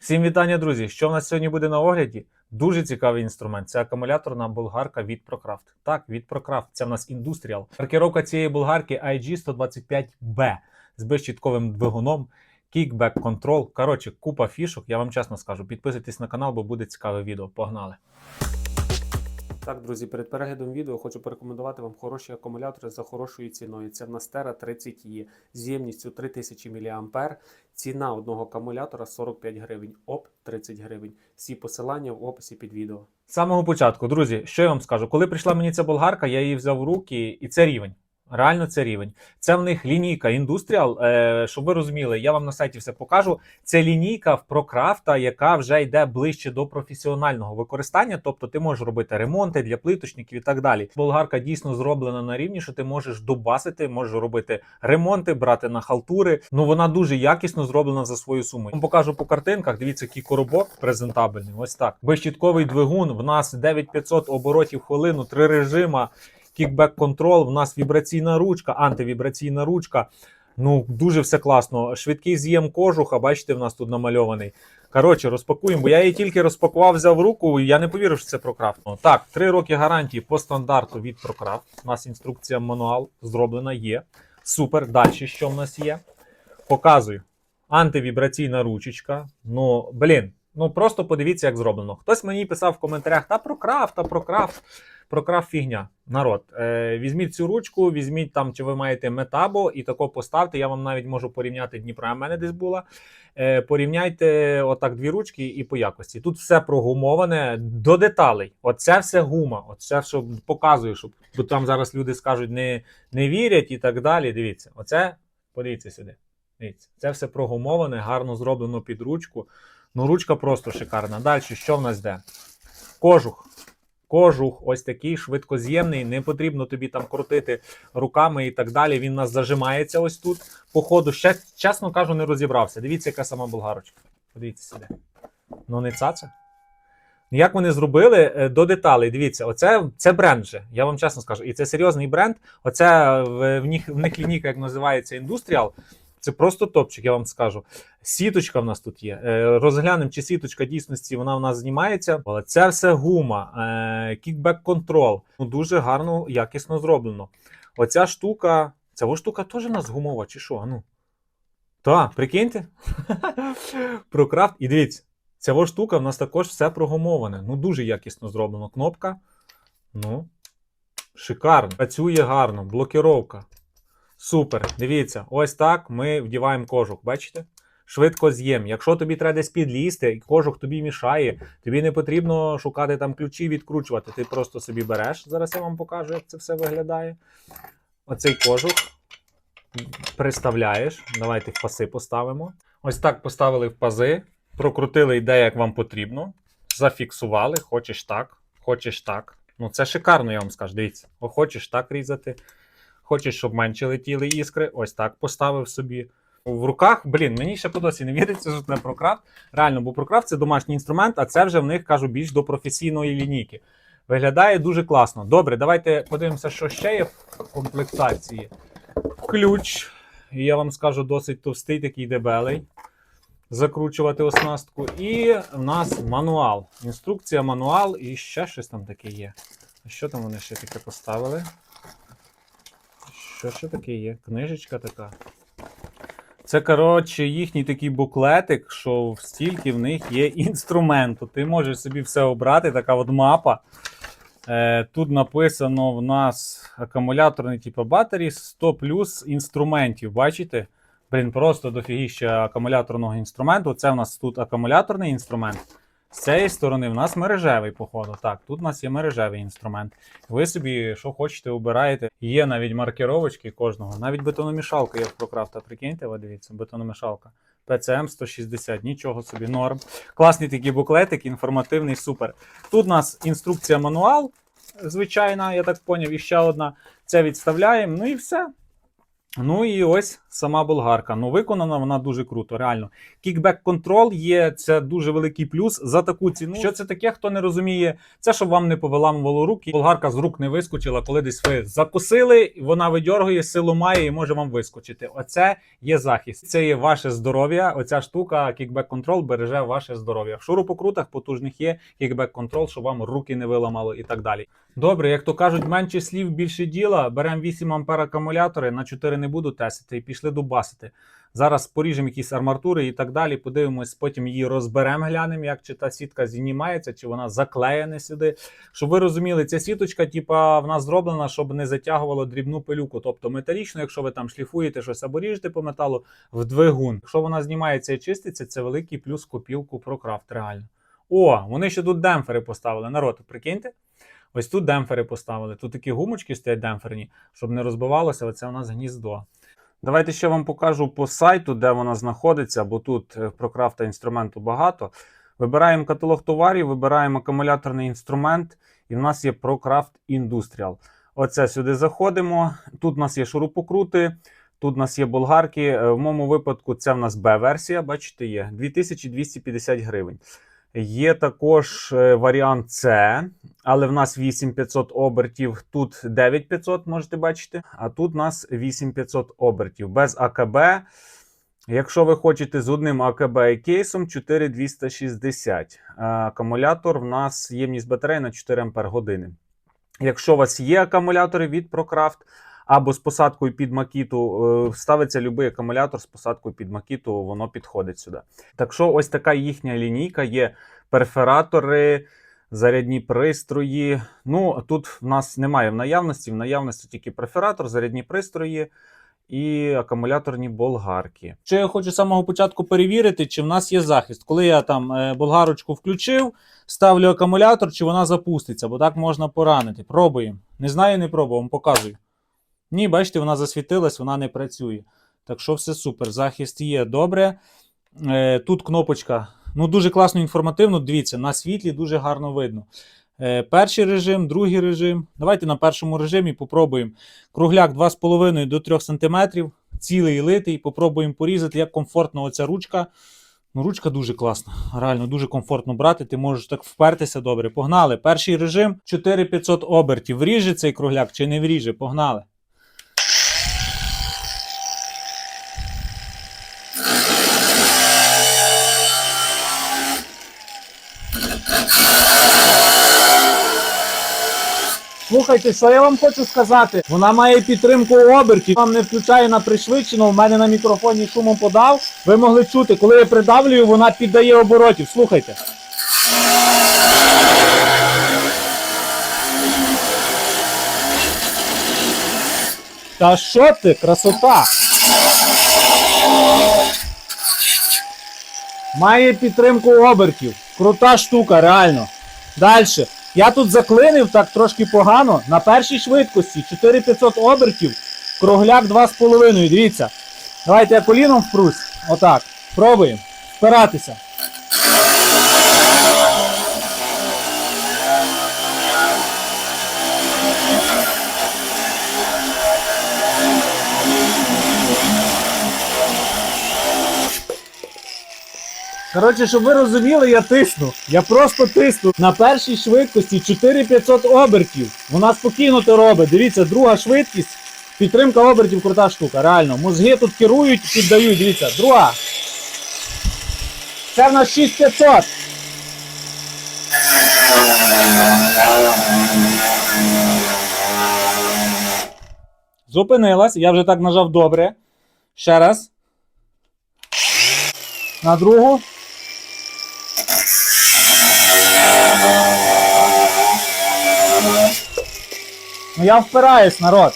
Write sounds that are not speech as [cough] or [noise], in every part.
Всім вітання, друзі! Що в нас сьогодні буде на огляді? Дуже цікавий інструмент. Це акумуляторна болгарка від Procraft. Так, від Procraft. Це в нас індустріал. Маркіровка цієї болгарки IG125B з безщітковим двигуном, кікбек контрол. Коротше, купа фішок. Я вам чесно скажу. Підписуйтесь на канал, бо буде цікаве відео. Погнали! Так, друзі, перед переглядом відео хочу порекомендувати вам хороші акумулятори за хорошою ціною. Це в нас Terra 30E з ємністю 3000 мА. Ціна одного акумулятора 45 гривень, ОП 30 гривень. Всі посилання в описі під відео. З самого початку, друзі, що я вам скажу? Коли прийшла мені ця болгарка, я її взяв в руки, і це рівень. Реально це рівень. Це в них лінійка Industrial. Е, щоб ви розуміли, я вам на сайті все покажу. Це лінійка в Прокрафта, яка вже йде ближче до професіонального використання. Тобто ти можеш робити ремонти для плиточників і так далі. Болгарка дійсно зроблена на рівні, що ти можеш дубасити, можеш робити ремонти, брати на халтури. Ну вона дуже якісно зроблена за свою суму. Вам покажу по картинках. Дивіться, який коробок презентабельний. Ось так. Безщітковий двигун. В нас 9500 оборотів хвилину, три режима кікбек контрол, в нас вібраційна ручка, антивібраційна ручка. Ну, дуже все класно. Швидкий з'єм кожуха, бачите, в нас тут намальований. Коротше, розпакуємо, бо я її тільки розпакував, взяв руку, і я не повірив, що це Прокрафт. Так, три роки гарантії по стандарту від Прокрафт. У нас інструкція мануал зроблена є. Супер. Далі що в нас є? Показую. Антивібраційна ручечка. Ну, блін, ну просто подивіться, як зроблено. Хтось мені писав в коментарях: та Прокрафт, та Прокрафт. Прокрафт фігня. Народ, е, візьміть цю ручку, візьміть там, чи ви маєте метабо, і тако поставте. Я вам навіть можу порівняти Дніпро, в мене десь була. Е, порівняйте отак дві ручки і по якості. Тут все прогумоване до деталей. Оце все гума. Оце що показую, щоб бо там зараз люди скажуть, не, не вірять і так далі. Дивіться, оце подивіться сюди. Дивіться, це все прогумоване, гарно зроблено під ручку. Ну, ручка просто шикарна. Далі, що в нас йде? Кожух. Кожух, ось такий швидкоз'ємний, не потрібно тобі там крутити руками і так далі. Він нас зажимається ось тут. По ходу, ще, чесно кажу, не розібрався. Дивіться, яка сама болгарочка. Подивіться сюди. Ну, не цаца. Як вони зробили е, до деталей, дивіться, оце це бренд вже, я вам чесно скажу. І це серйозний бренд. Оце в, в них в них лінійка, як називається Industrial. Це просто топчик, я вам скажу. Сіточка в нас тут є. Е, Розглянемо, чи сіточка дійсності вона в нас знімається. Але це все гума, е, кікбек контрол. Ну, дуже гарно, якісно зроблено. Оця штука, ця штука теж у нас гумова, чи що? Ну. Так, прикиньте. [laughs] Прокрафт. І дивіться, ця штука в нас також все прогумоване. Ну, дуже якісно зроблено. Кнопка. Ну, шикарно. Працює гарно, блокіровка. Супер. Дивіться, ось так ми вдіваємо кожух. Бачите? Швидко з'єм. Якщо тобі треба десь підлізти, і кожух тобі мішає, тобі не потрібно шукати там ключі, відкручувати. Ти просто собі береш. Зараз я вам покажу, як це все виглядає. Оцей кожух приставляєш. Давайте в паси поставимо. Ось так поставили в пази, прокрутили ідею, як вам потрібно. Зафіксували, хочеш так, хочеш так. Ну, це шикарно, я вам скажу. Дивіться, О, хочеш так різати. Хочеш, щоб менше летіли іскри, ось так поставив собі. В руках, блін, мені ще по досі не віриться, що це прокрафт. Реально, бо прокрафт це домашній інструмент, а це вже в них кажу більш до професійної лінійки. Виглядає дуже класно. Добре, давайте подивимося, що ще є в комплектації. Ключ. І я вам скажу, досить товстий, такий дебелий. Закручувати оснастку. І в нас мануал. Інструкція, мануал і ще щось там таке є. А що там вони ще таке поставили? Що ще таке є? Книжечка така. Це, коротше, їхній такий буклетик, що стільки в них є інструменту. Ти можеш собі все обрати, така от мапа. Е, тут написано в нас акумуляторний типу батарей 100 плюс інструментів. Бачите? Блін, просто дофігіща акумуляторного інструменту. Це в нас тут акумуляторний інструмент. З цієї сторони в нас мережевий, походу. Так, тут у нас є мережевий інструмент. Ви собі, що хочете, обираєте. Є навіть маркировочки кожного. Навіть бетономішалка є в Прокрафта. Прикиньте, ви дивіться, бетономішалка. PCM 160, нічого собі, норм. Класний такий буклетик, інформативний, супер. Тут у нас інструкція мануал, звичайна, я так поняв, і ще одна. Це відставляємо, ну і все. Ну і ось сама болгарка. Ну, виконана вона дуже круто, реально. Кікбек контрол є це дуже великий плюс за таку ціну. Що це таке, хто не розуміє? Це щоб вам не повиламувало руки. Болгарка з рук не вискочила, коли десь ви закусили, вона видьоргує, силу має і може вам вискочити. Оце є захист. Це є ваше здоров'я. Оця штука, кікбек контрол береже ваше здоров'я. В шурупокрутах потужних є кікбек контрол, щоб вам руки не виламало і так далі. Добре, як то кажуть, менше слів, більше діла. Беремо 8 ампер акумулятори, на 4 не буду тестити і пішли дубасити. Зараз поріжемо якісь арматури і так далі. Подивимось, потім її розберемо, глянемо, як чи та сітка знімається, чи вона заклеєна сюди. Щоб ви розуміли, ця сіточка, типа, вона зроблена, щоб не затягувало дрібну пилюку. Тобто металічно, якщо ви там шліфуєте щось або ріжете по металу в двигун. Якщо вона знімається і чиститься, це великий плюс копілку крафт, реально. О, вони ще тут демпфери поставили. Народ, прикиньте. Ось тут демпфери поставили. Тут такі гумочки стоять демпферні, щоб не розбивалося. Оце у нас гніздо. Давайте ще вам покажу по сайту, де вона знаходиться, бо тут е, про крафта інструменту багато. Вибираємо каталог товарів, вибираємо акумуляторний інструмент, і в нас є ProCraft Industrial. Оце сюди заходимо. Тут у нас є шурупокрути, тут у нас є болгарки. Е, В моєму випадку це в нас B-версія, бачите, є 2250 гривень. Є також е, варіант С, але в нас 8500 обертів, тут 9500, можете бачити, а тут у нас 8500 обертів без АКБ. Якщо ви хочете з одним АКБ і кейсом 4260. Акумулятор в нас ємність батареї на 4 Ампер години. Якщо у вас є акумулятори від ProCraft або з посадкою під макіту, е, ставиться будь-який акумулятор з посадкою під макіту, воно підходить сюди. Так що ось така їхня лінійка є перфоратори, зарядні пристрої. Ну, тут в нас немає в наявності, в наявності тільки перфоратор, зарядні пристрої. І акумуляторні болгарки. Що я хочу з самого початку перевірити, чи в нас є захист. Коли я там е, болгарочку включив, ставлю акумулятор, чи вона запуститься, бо так можна поранити. Пробуємо. Не знаю, не пробував, вам показую. Ні, бачите, вона засвітилась, вона не працює. Так що все супер. Захист є добре. Е, тут кнопочка. Ну, дуже класно інформативно. Дивіться, на світлі дуже гарно видно. Е, перший режим, другий режим. Давайте на першому режимі попробуємо. Кругляк 2,5 до 3 см, цілий литий. Попробуємо порізати, як комфортно оця ручка. Ну, ручка дуже класна. Реально дуже комфортно брати. Ти можеш так впертися добре. Погнали. Перший режим 4500 обертів. Вріже цей кругляк чи не вріже? Погнали. Слухайте, що я вам хочу сказати? Вона має підтримку обертів. Вам не включає на пришвидшено. В мене на мікрофоні шумом подав. Ви могли чути, коли я придавлюю, вона піддає оборотів. Слухайте. Та що ти, красота? Має підтримку обертів. Крута штука, реально. Далі. Я тут заклинив так трошки погано. На першій швидкості 4500 обертів, кругляк 2,5. Дивіться. Давайте я коліном впрусь. Отак. Пробуємо. Впиратися. Коротше, щоб ви розуміли, я тисну. Я просто тисну. На першій швидкості 4500 обертів. Вона спокійно то робить. Дивіться, друга швидкість. Підтримка обертів крута штука. Реально. Мозги тут керують, піддають. Дивіться, друга. Це в нас 6500. Зупинилась. Я вже так нажав добре. Ще раз. На другу. Ну я впираюсь, народ.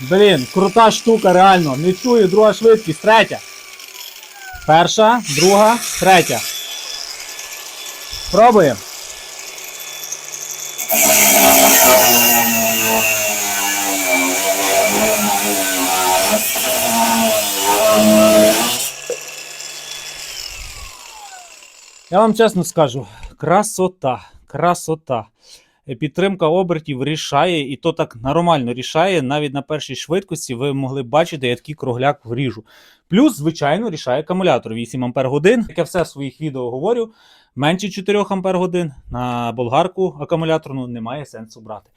Блін, крута штука, реально. Не чую, друга швидкість, третя. Перша, друга, третя. Пробуємо. Я вам чесно скажу, красота, красота. Е, Підтримка обертів рішає, і то так нормально рішає. Навіть на першій швидкості ви могли бачити, я такий кругляк вріжу. Плюс, звичайно, рішає акумулятор 8 Ампер годин. Як я все в своїх відео говорю, менше 4 Ампер годин на болгарку акумуляторну немає сенсу брати.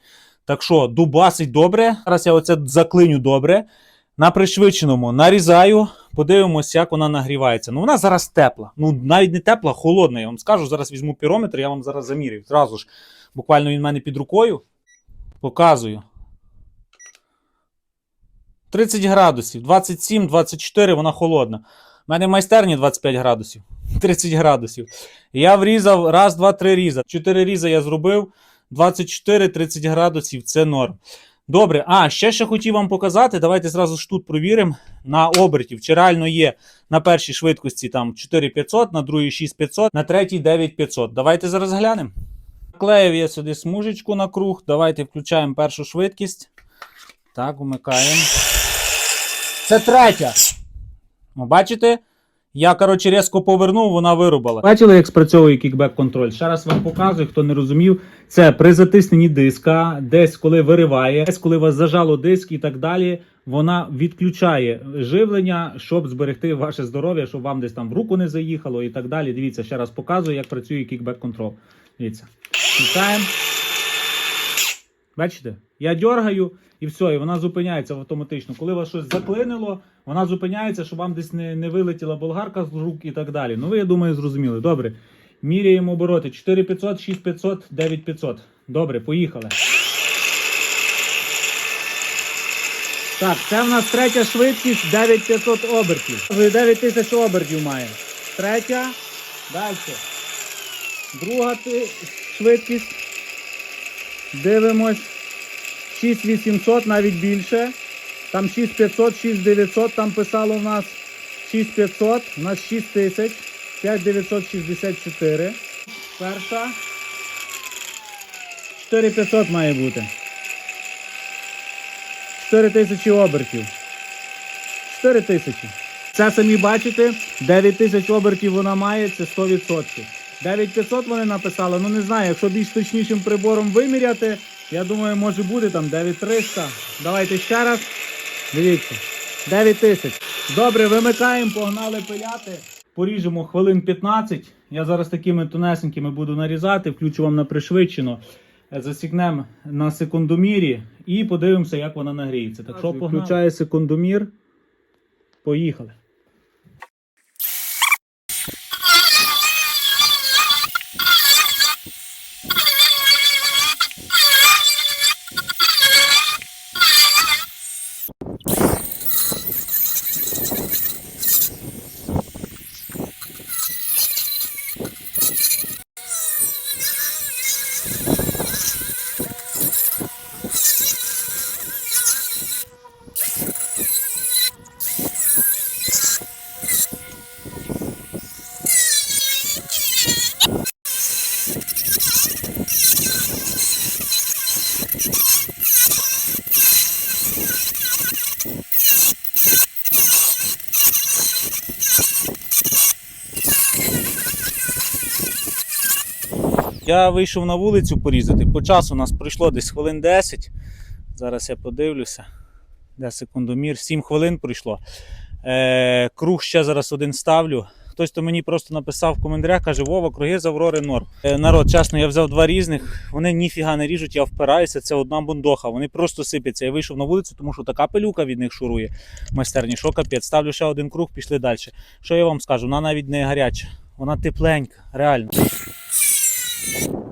Так що, дубасить добре. Зараз я оце заклиню добре. На пришвидшеному нарізаю, подивимося, як вона нагрівається. Ну, вона зараз тепла. Ну, навіть не тепла, холодна. Я вам скажу. Зараз візьму пірометр, я вам зараз замірюю. Зразу ж. Буквально він в мене під рукою. Показую. 30 градусів, 27, 24, вона холодна. У мене в майстерні 25 градусів, [laughs] 30 градусів. Я врізав раз, два, три різа. Чотири різа я зробив. 24-30 градусів це норм. Добре, а ще що хотів вам показати. Давайте зразу ж тут провіримо на обертів. Чи реально є на першій швидкості там 4500, на другій 6500, на третій 9500. Давайте зараз глянемо. Клеїв я сюди смужечку на круг. Давайте включаємо першу швидкість. Так, вмикаємо. Це третя. Бачите? Я, коротше, різко повернув, вона вирубала. Бачили, як спрацьовує кікбек контроль? Ще раз вам показую, хто не розумів. Це при затисненні диска, десь коли вириває, десь коли вас зажало диск і так далі. Вона відключає живлення, щоб зберегти ваше здоров'я, щоб вам десь там в руку не заїхало і так далі. Дивіться, ще раз показую, як працює кікбек контрол. Дивіться. Включаємо. Бачите? Я дергаю і все, і вона зупиняється автоматично. Коли вас щось заклинило, вона зупиняється, щоб вам десь не, не вилетіла болгарка з рук і так далі. Ну ви, я думаю, зрозуміли. Добре. Міряємо обороти 4500, 6500, 9500. Добре, поїхали. Так, це в нас третя швидкість 9500 обертів. 9000 обертів має. Третя. Далі. Друга швидкість. Дивимось. 6800, навіть більше. Там 6500, 6900, там писало в нас 6500, у нас 6000, 5964. Перша. 4500 має бути. 4000 обертів. 4000. Це самі бачите, 9000 обертів вона має, це 100%. 9500 вони написали, ну не знаю, якщо більш точнішим прибором виміряти, я думаю, може бути там 9300. Давайте ще раз. Дивіться. 9000. Добре, вимикаємо, погнали пиляти. Поріжемо хвилин 15. Я зараз такими тонесенькими буду нарізати, включу вам на пришвидшено. Е, Засікнемо на секундомірі і подивимося, як вона нагріється. Так що погнали. Включаю секундомір. Поїхали. Я вийшов на вулицю порізати. По часу у нас пройшло десь хвилин 10. Зараз я подивлюся. Де секундомір? 7 хвилин пройшло. Е, круг ще зараз один ставлю. Хтось то мені просто написав в коментарях, каже, Вова, круги з Аврори норм. Е, народ, чесно, я взяв два різних, вони ніфіга не ріжуть, я впираюся, це одна бундоха. Вони просто сипляться. Я вийшов на вулицю, тому що така пилюка від них шурує майстерні, що капець. Ставлю ще один круг, пішли далі. Що я вам скажу? Вона навіть не гаряча, вона тепленька, реально. you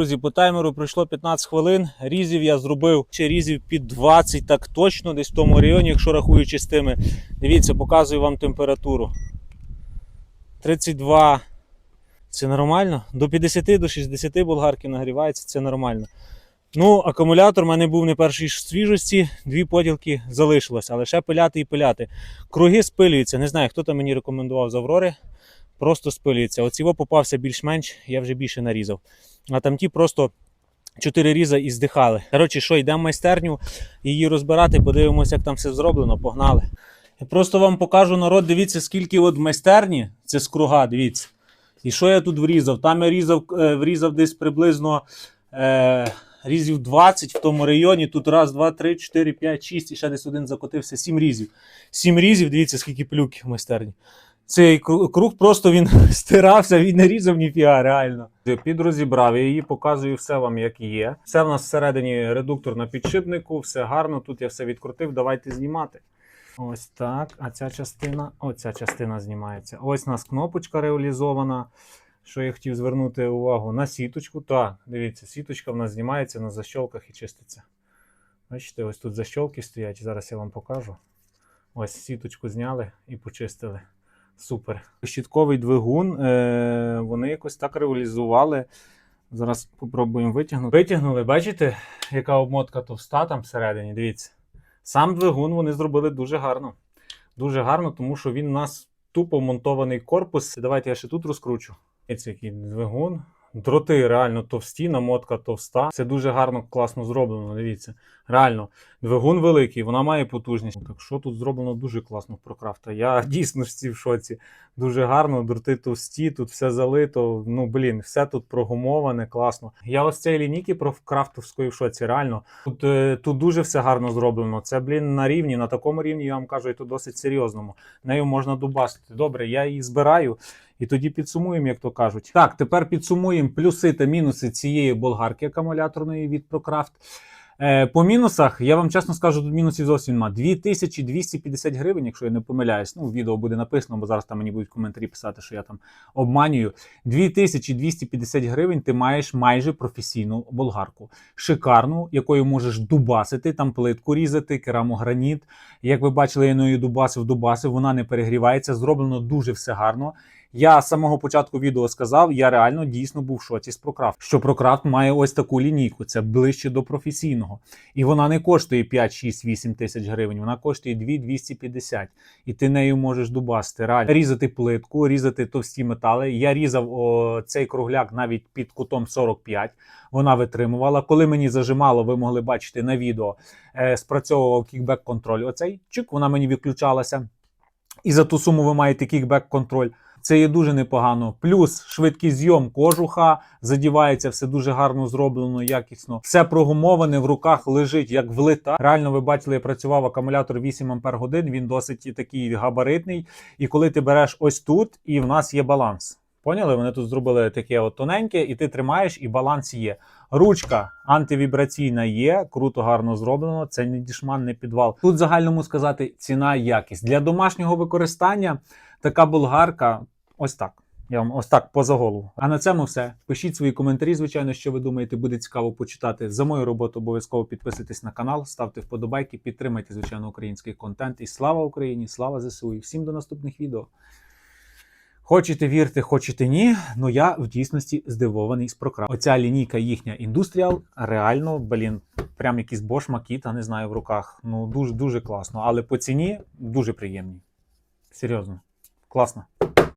Друзі, по таймеру пройшло 15 хвилин. Різів я зробив ще різів під 20, так точно, десь в тому районі, якщо рахуючи з тими. Дивіться, показую вам температуру. 32. Це нормально. До 50 до 60 болгарки нагрівається, це нормально. Ну, акумулятор в мене був не першої свіжості, дві поділки залишилось, але ще пиляти і пиляти. Круги спилюються. Не знаю, хто там мені рекомендував з Аврори. Просто спилюється. Оці во попався більш-менш, я вже більше нарізав. А там ті просто чотири різа і здихали. Коротше, що, йдемо в майстерню, її розбирати, подивимося, як там все зроблено, погнали. Я просто вам покажу народ, дивіться, скільки от в майстерні, це з круга, дивіться. І що я тут врізав? Там я різав, е, врізав десь приблизно е, різів 20 в тому районі. Тут раз, два, три, чотири, п'ять, шість і ще десь один закотився. Сім різів. Сім різів, дивіться, скільки плюків в майстерні. Цей круг просто він [laughs] стирався, він не різав ніфіга, реально. Підрозібрав я її, показую все вам, як є. Все в нас всередині редуктор на підшипнику, все гарно. Тут я все відкрутив. Давайте знімати. Ось так. А ця частина, оця частина знімається. Ось у нас кнопочка реалізована. Що я хотів звернути увагу на сіточку. Так, дивіться, сіточка в нас знімається на защолках і чиститься. Бачите, ось тут защолки стоять. Зараз я вам покажу. Ось сіточку зняли і почистили. Супер. Щітковий двигун. Е, вони якось так реалізували. Зараз попробуємо витягнути. Витягнули, бачите, яка обмотка товста там всередині. Дивіться. Сам двигун вони зробили дуже гарно. Дуже гарно, тому що він у нас тупо монтований корпус. Давайте я ще тут розкручу. Ось який двигун. Дроти реально товсті, намотка товста. Це дуже гарно, класно зроблено. Дивіться. Реально, двигун великий, вона має потужність. Так що тут зроблено дуже класно в Прокрафта. Я [laughs] дійсно ж ці в шоці. Дуже гарно, дроти товсті, тут все залито. Ну блін, все тут прогумоване, класно. Я ось цієї лінійки про крафтовської в шоці. Реально, тут, е, тут дуже все гарно зроблено. Це, блін, на рівні, на такому рівні, я вам кажу, і то досить серйозному. Нею можна дубасити. Добре, я її збираю. І тоді підсумуємо, як то кажуть. Так, тепер підсумуємо плюси та мінуси цієї болгарки акумуляторної від ProCraft. Е, по мінусах, я вам чесно скажу, тут мінусів зовсім нема. 2250 гривень, якщо я не помиляюсь. Ну, відео буде написано, бо зараз там мені будуть коментарі писати, що я там обманюю. 2250 гривень ти маєш майже професійну болгарку. Шикарну, якою можеш дубасити, там плитку різати, керамограніт. Як ви бачили, я нею дубасив, дубасив, вона не перегрівається. Зроблено дуже все гарно. Я з самого початку відео сказав, я реально дійсно був в шоці з ProCraft. Що ProCraft має ось таку лінійку, це ближче до професійного. І вона не коштує 5, 6, 8 тисяч гривень, вона коштує 2 250. І ти нею можеш дубасти. Реально різати плитку, різати товсті метали. Я різав о, цей кругляк навіть під кутом 45. Вона витримувала. Коли мені зажимало, ви могли бачити на відео, е, спрацьовував кікбек контроль. Оцей чик, вона мені відключалася. І за ту суму ви маєте кікбек контроль. Це є дуже непогано. Плюс швидкий зйом кожуха, задівається, все дуже гарно зроблено, якісно. Все прогумоване в руках лежить як влита. Реально, ви бачили, я працював акумулятор 8 Ампер годин. Він досить такий габаритний. І коли ти береш ось тут, і в нас є баланс. Поняли? Вони тут зробили таке от тоненьке, і ти тримаєш, і баланс є. Ручка антивібраційна є, круто, гарно зроблено. Це не дішман, не підвал. Тут в загальному сказати ціна і якість для домашнього використання. Така болгарка, ось так. Я вам ось так поза голову. А на цьому все. Пишіть свої коментарі, звичайно, що ви думаєте, буде цікаво почитати. За мою роботу обов'язково підписуйтесь на канал, ставте вподобайки, підтримайте, звичайно, український контент. І слава Україні, слава ЗСУ! І всім до наступних відео. Хочете вірте, хочете ні. Ну я в дійсності здивований з прокрав. Оця лінійка їхня індустріал, реально, блін, прям якийсь Bosch Makita, не знаю в руках. Ну дуже дуже класно. Але по ціні дуже приємні. Серйозно, класно.